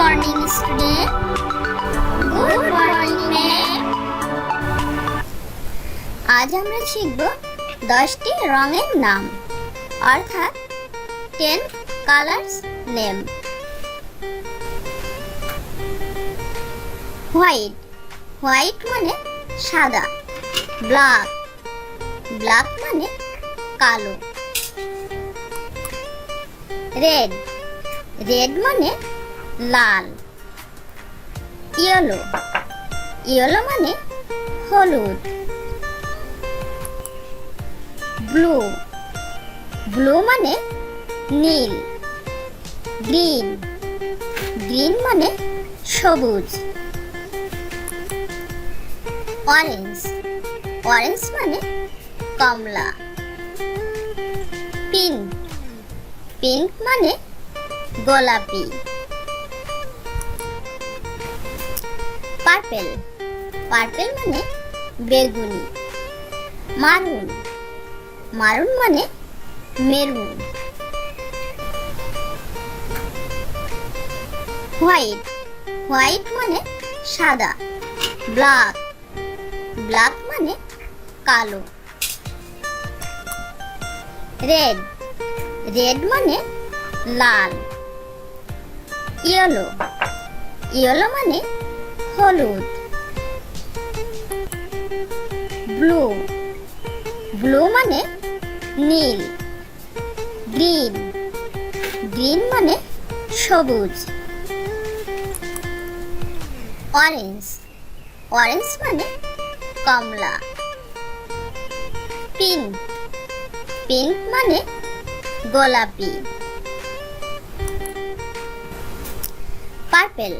Morning student good morning ma'am আজ আমরা শিখব দশটি রঙের নাম, অর্থাৎ ten colours name white white মানে সাদা ব্ল্যাক ব্ল্যাক মানে কালো. রেড রেড মানে লাল। ইয়েলো। ইয়েলো মানে হলুদ। ব্লু। ব্লু মানে নীল। গ্রিন। গ্রিন মানে সবুজ। অরেঞ্জ। অরেঞ্জ মানে কমলা। পিঙ্ক। পিঙ্ক মানে গোলাপি। পার্পেল। পার্পেল মানে বেগুনি মারুন। মারুন মানে মেরুন। হোয়াইট। হোয়াইট মানে সাদা। ব্ল্যাক। ব্ল্যাক মানে কালো। রেড। রেড মানে লাল। ইয়েলো। ইয়েলো মানে হলুদ। ব্লু। ব্লু মানে নীল। গ্রিন। গ্রিন মানে সবুজ। অরেঞ্জ। অরেঞ্জ মানে কমলা। পিঙ্ক। পিঙ্ক মানে গোলাপি। পার্পেল।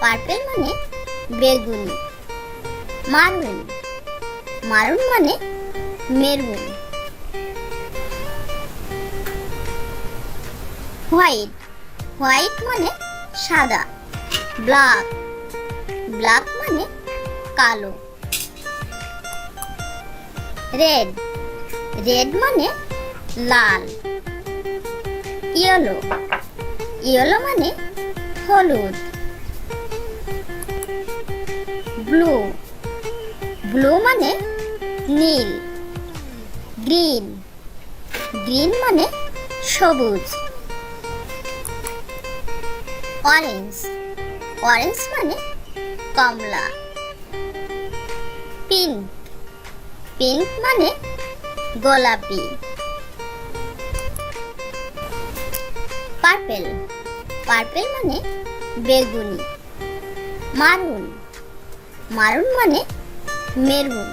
পার্পেল মানে বেগুনি মারুন মারুন মানে মেরুন হোয়াইট। হোয়াইট মানে সাদা। ব্ল্যাক। ব্ল্যাক মানে কালো। রেড। রেড মানে লাল। ইয়েলো। ইয়েলো মানে হলুদ। ব্লু। ব্লু মানে নীল। গ্রিন। গ্রিন মানে সবুজ। অরেঞ্জ। অরেঞ্জ মানে কমলা। পিঙ্ক। পিঙ্ক মানে গোলাপি। পার্পেল। পার্পেল মানে বেগুনি। মারুন। মারুন মানে মেরুন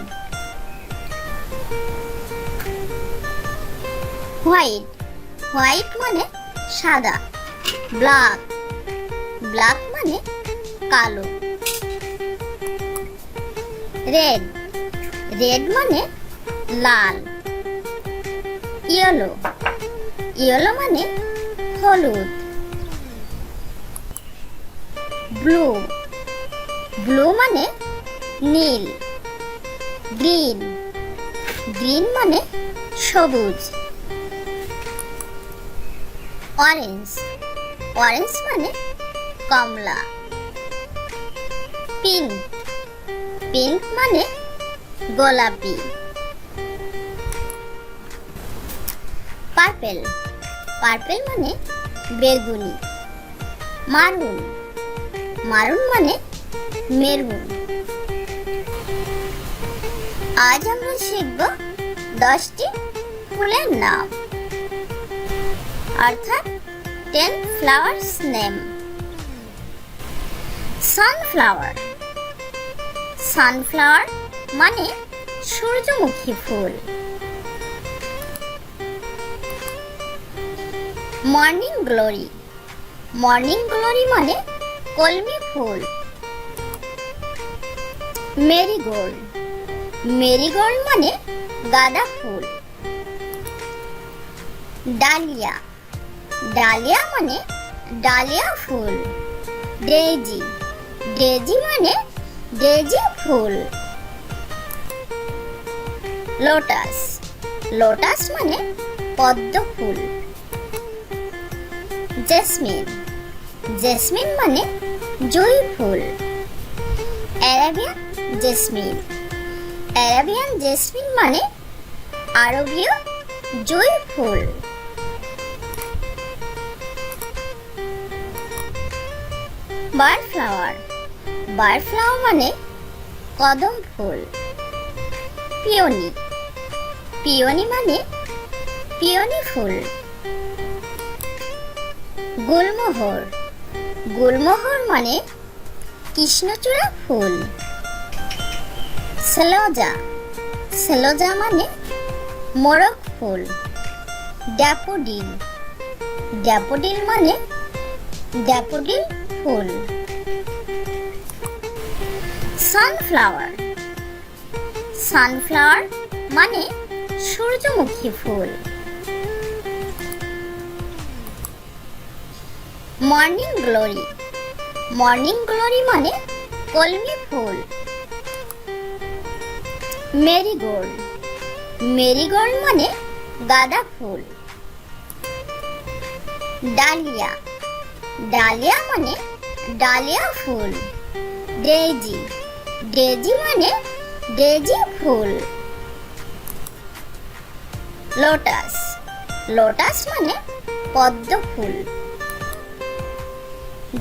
হোয়াইট হোয়াইট মানে সাদা। ব্ল্যাক ব্ল্যাক মানে কালো। রেড রেড মানে লাল। ইয়েলো ইয়েলো মানে হলুদ। ব্লু ব্লু মানে নীল, গ্রিন গ্রিন মানে সবুজ, অরেঞ্জ অরেঞ্জ মানে কমলা, পিঙ্ক পিঙ্ক মানে গোলাপি, পার্পেল পার্পেল মানে বেগুনি, মারুন মারুন মানে মেরুন। আজ আমরা শিখব দশটি ফুলের নাম, অর্থাৎ ten flowers name sunflower sunflower মানে সূর্যমুখী ফুল। মর্নিং গ্লোরি মর্নিং গ্লোরি মানে কলমি ফুল। মেরিগোল্ড। মেরিগোল্ড মানে গাঁদা ফুল। ডালিয়া। ডালিয়া মানে ডালিয়া ফুল। ডেজি ডেজি মানে ডেজি ফুল। লোটাস। লোটাস মানে পদ্ম ফুল। জেসমিন। জেসমিন মানে জুঁই ফুল। Arabian jasmine. অ্যারাবিয়ান জেসমিন মানে আরবীয় জুঁই ফুল। বার ফ্লাওয়ার বার ফ্লাওয়ার মানে কদম ফুল। পিওনি। পিওনি মানে পিওনি ফুল। গুলমোহর। গুলমোহর মানে কৃষ্ণচূড়া ফুল। সেলোজা। সেলোজা মানে মোরগ ফুল, ড্যাপোডিল। ড্যাপোডিল মানে ড্যাপোডিল ফুল। সানফ্লাওয়ার। সানফ্লাওয়ার মানে সূর্যমুখী ফুল। Morning glory. মর্নিং গ্লোরি মানে কলমি ফুল। মেরিগোল্ড। মেরিগোল্ড মানে গাঁদা ফুল। ডালিয়া। ডালিয়া মানে ডালিয়া ফুল। ডেজি ডেজি মানে ডেজি ফুল। লোটাস। লোটাস মানে পদ্ম ফুল।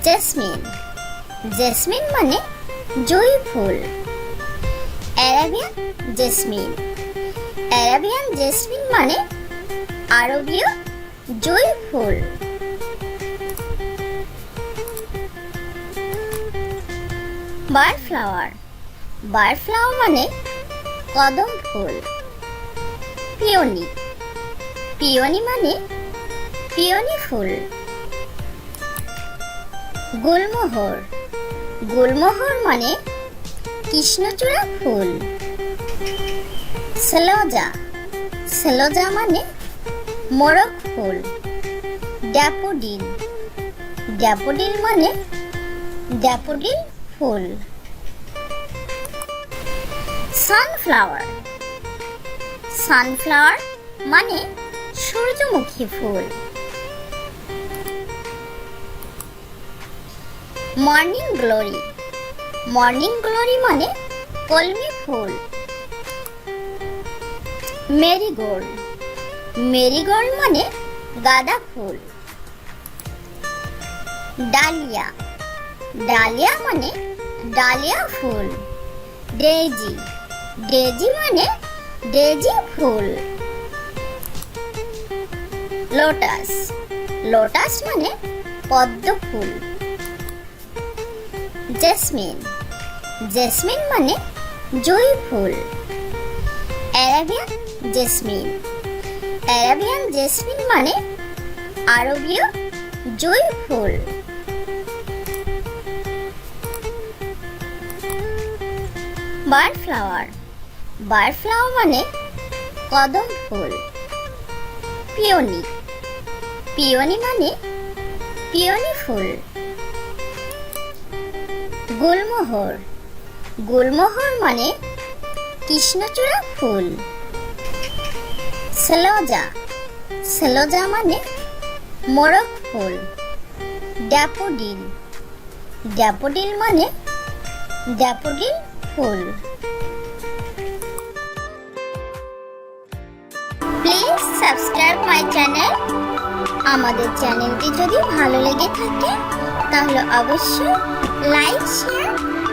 জেসমিন। জেসমিন মানে জুঁই ফুল। অ্যারাবিয়ান জেসমিন অ্যারাবিয়ান জেসমিন মানে আরবীয় জুঁই ফুল বার ফ্লাওয়ার বার ফ্লাওয়ার মানে কদম ফুল। পিওনি। পিওনি মানে পিওনি ফুল। গুলমোহর। গুলমোহর মানে কৃষ্ণচূড়া ফুল। সেলোজা। সেলোজা মানে মোরগ ফুল। ড্যাপোডিল। ড্যাপোডিল মানে ড্যাপোডিল ফুল। সানফ্লাওয়ার। সানফ্লাওয়ার মানে সূর্যমুখী ফুল। Morning glory. মর্নিং গ্লোরি মানে কলমি ফুল। মেরিগোল্ড মেরিগোল্ড মানে গাঁদা ফুল। ডালিয়া ডালিয়া মানে ডালিয়া ফুল। ডেজি ডেজি মানে ডেজি ফুল। লোটাস লোটাস মানে পদ্ম ফুল। জেসমিন। জেসমিন মানে জুঁই ফুল। Arabian jasmine. অ্যারাবিয়ান জেসমিন মানে আরবীয় জুঁই ফুল। বার ফ্লাওয়ার। বার ফ্লাওয়ার মানে কদম ফুল। পিওনি। পিওনি মানে পিওনি ফুল। গুলমোহর। গোলমোহর মানে কৃষ্ণচূড়া ফুল। সেলোজা। সেলোজা মানে মোরগ ফুল। ড্যাপোডিল। ড্যাপোডিল মানে daffodil full. Please subscribe my channel. আমাদের চ্যানেলটি যদি ভালো লেগে থাকে, তাহলে অবশ্যই লাইক শেয়ার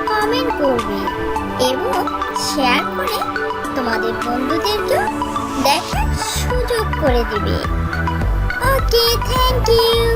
কমেন্ট করবে এবং শেয়ার করে তোমাদের বন্ধুদেরকেও দেখার সুযোগ করে দিবে। Okay thank you